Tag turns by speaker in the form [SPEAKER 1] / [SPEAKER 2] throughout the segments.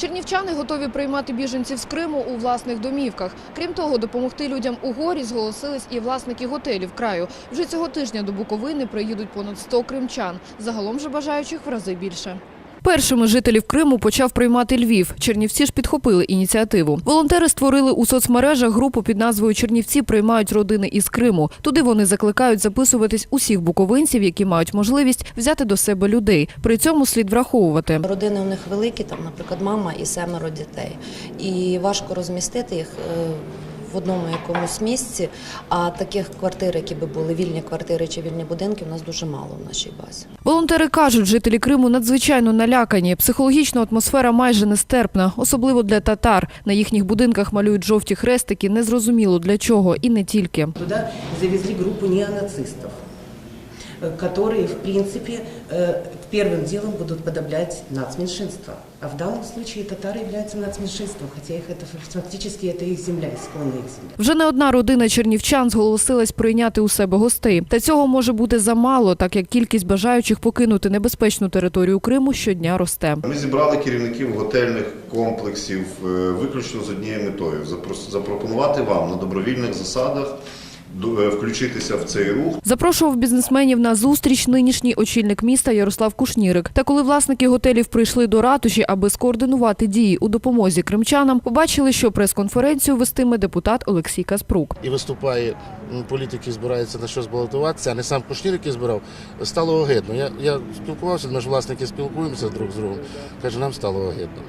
[SPEAKER 1] Чернівчани готові приймати біженців з Криму у власних домівках. Крім того, допомогти людям у горі зголосились і власники готелів краю. Вже цього тижня до Буковини приїдуть понад 100 кримчан. Загалом же бажаючих в рази більше. Першими жителів Криму почав приймати Львів. Чернівці ж підхопили ініціативу. Волонтери створили у соцмережах групу під назвою Чернівці приймають родини із Криму. Туди вони закликають записуватись усіх буковинців, які мають можливість взяти до себе людей. При цьому слід враховувати.
[SPEAKER 2] Родини у них великі, там, наприклад, мама і семеро дітей. І важко розмістити їх е, в одному якомусь місці. А таких квартир, які би були вільні квартири чи вільні будинки, у нас дуже мало в нашій базі.
[SPEAKER 1] Волонтери кажуть, жителі Криму надзвичайно налякані. Психологічна атмосфера майже нестерпна, особливо для татар. На їхніх будинках малюють жовті хрестики, незрозуміло для чого і не тільки.
[SPEAKER 3] Туди завезли групу неонацистів которые, в принципе, э, первым делом будут подавлять нацменьшинство. А в данном случае татары являются нацменьшинством, хотя их это фактически это их земля, исконная их земля.
[SPEAKER 1] Вже не одна родина чернівчан зголосилась прийняти у себе гостей. Та цього може бути замало, так як кількість бажаючих покинути небезпечну територію Криму щодня росте.
[SPEAKER 4] Ми зібрали керівників готельних комплексів е, виключно з однією метою запрос- запропонувати вам на добровільних засадах ду- е, включитися в цей рух.
[SPEAKER 1] Запрошував бізнесменів на зустріч нинішній очільник міста Ярослав Кушнірик. Та коли власники готелів прийшли до ратуші, аби скоординувати дії у допомозі кримчанам, побачили, що прес-конференцію вестиме депутат Олексій Каспрук.
[SPEAKER 5] і виступає м, політик, який збирається на щось балотуватися, а не сам Кушнір, який збирав, стало огидно. Я, я спілкувався, ми ж власники спілкуємося друг з другом. Каже, нам стало огидно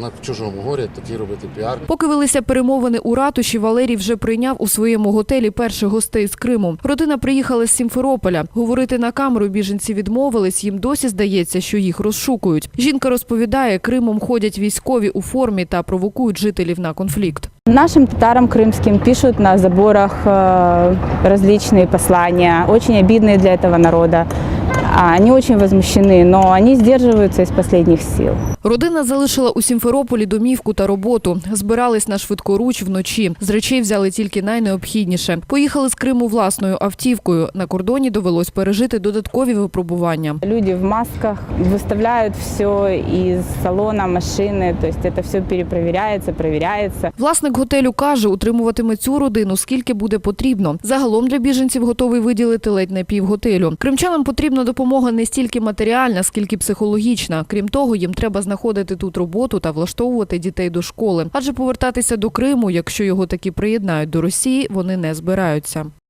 [SPEAKER 5] На чужому горі такий робити піар.
[SPEAKER 1] Поки велися перемовини у ратуші, Валерій вже прийняв у своєму готелі перших гостей з Криму. Родина приїхала з Сімферополя. Говорити на камеру біженці відмовились. Їм досі здається, що їх розшукують. Жінка розповідає, Кримом ходять військові у формі та провокують жителів на конфлікт.
[SPEAKER 6] Нашим татарам крымским пишут на заборах э, различные послания, очень обидные для этого народа. А Они очень возмущены, но они сдерживаются из последних сил.
[SPEAKER 1] Родина залишила у Сімферополі домівку та роботу. Збирались на швидкоруч вночі. З речей взяли тільки найнеобхідніше. Поїхали з Криму власною автівкою. На кордоні довелось пережити додаткові випробування.
[SPEAKER 6] Люди в масках выставляют все из салона машины, то есть это все перепроверяется, проверяется.
[SPEAKER 1] Власник готелю каже, утримуватиме цю родину скільки буде потрібно. Загалом для біженців готовий виділити ледь не пів готелю. Кримчанам потрібна допомога не стільки матеріальна, скільки психологічна. Крім того, їм треба знаходити тут роботу та влаштовувати дітей до школи. Адже повертатися до Криму, якщо його таки приєднають до Росії, вони не збираються.